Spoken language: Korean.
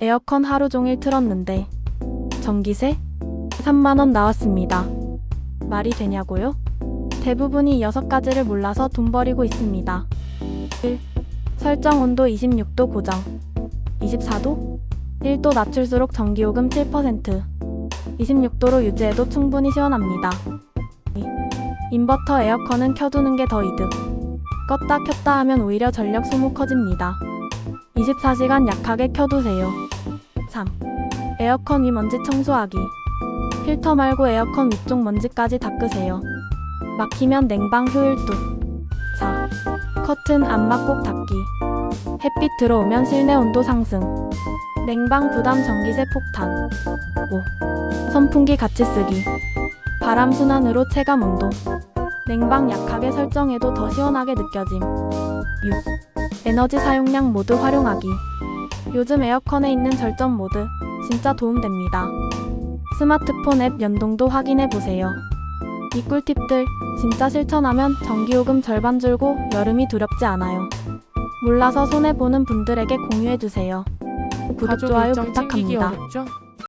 에어컨 하루 종일 틀었는데 전기세 3만원 나왔습니다. 말이 되냐고요? 대부분이 6가지를 몰라서 돈 버리고 있습니다. 1. 설정 온도 26도 고정 24도 1도 낮출수록 전기요금 7% 26도로 유지해도 충분히 시원합니다. 2. 인버터 에어컨은 켜두는 게 더 이득. 껐다 켰다 하면 오히려 전력 소모 커집니다. 24시간 약하게 켜두세요. 3. 에어컨 위 먼지 청소하기. 필터 말고 에어컨 위쪽 먼지까지 닦으세요. 막히면 냉방 효율도. 4. 커튼 안막 꼭 닫기. 햇빛 들어오면 실내 온도 상승. 냉방 부담 전기세 폭탄. 5. 선풍기 같이 쓰기. 바람 순환으로 체감 온도. 냉방 약하게 설정해도 더 시원하게 느껴짐. 6. 에너지 사용량 모두 활용하기. 요즘 에어컨에 있는 절전 모드 진짜 도움됩니다. 스마트폰 앱 연동도 확인해 보세요. 이 꿀팁들 진짜 실천하면 전기요금 절반 줄고 여름이 두렵지 않아요. 몰라서 손해 보는 분들에게 공유해 주세요. 구독 좋아요 부탁합니다. 어렵죠?